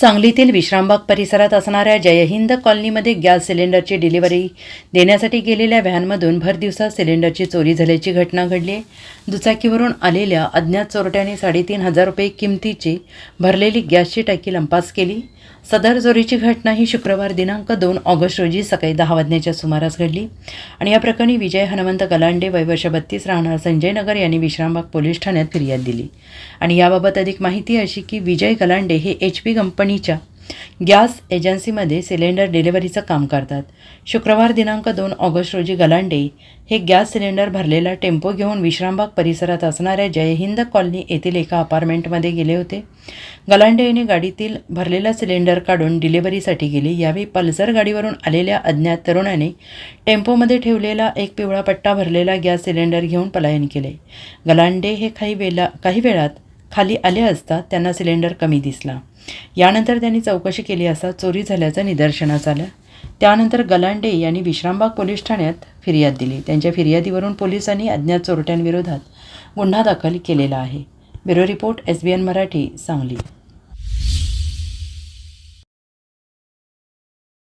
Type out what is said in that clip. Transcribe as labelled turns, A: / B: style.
A: सांगलीतील विश्रामबाग परिसरात असणाऱ्या जयहिंद कॉलनीमध्ये गॅस सिलेंडरची डिलिव्हरी देण्यासाठी गेलेल्या व्हॅनमधून भर दिवसात सिलेंडरची चोरी झाल्याची घटना घडली आहे. दुचाकीवरून आलेल्या अज्ञात चोरट्याने साडेतीन हजार रुपये किमतीची भरलेली गॅसची टाकी लंपास केली. सदर चोरीची घटना ही शुक्रवार दिनांक दोन ऑगस्ट रोजी सकाळी दहा वाजण्याच्या सुमारास घडली. आणि या प्रकरणी विजय हनुमंत गलांडे वय वर्ष बत्तीस राहणार संजय नगर यांनी विश्रामबाग पोलीस ठाण्यात फिर्याद दिली. आणि याबाबत अधिक माहिती अशी की विजय गलांडे हे एच पी कंपनीच्या गॅस एजन्सीमध्ये सिलेंडर डिलिव्हरीचं काम करतात. शुक्रवार दिनांक दोन ऑगस्ट रोजी गलांडे हे गॅस सिलेंडर भरलेला टेम्पो घेऊन विश्रामबाग परिसरात असणाऱ्या जयहिंद कॉलनी येथील एका अपार्टमेंटमध्ये गेले होते. गलांडे यांनी गाडीतील भरलेला सिलेंडर काढून डिलिव्हरीसाठी गेले. यावेळी पल्सर गाडीवरून आलेल्या अज्ञात तरुणाने टेम्पोमध्ये ठेवलेला एक पिवळा पट्टा भरलेला गॅस सिलेंडर घेऊन पलायन केले. गलांडे हे काही वेळा काही वेळात खाली आले असता त्यांना सिलेंडर कमी दिसला. यानंतर त्यांनी चौकशी केली असता चोरी झाल्याचं निदर्शनास आलं. त्यानंतर गलांडे यांनी विश्रामबाग पोलीस ठाण्यात फिर्याद दिली. त्यांच्या फिर्यादीवरून पोलिसांनी अज्ञात चोरट्यांविरोधात गुन्हा दाखल केलेला आहे. Bureau report S B N Marathi Sangli.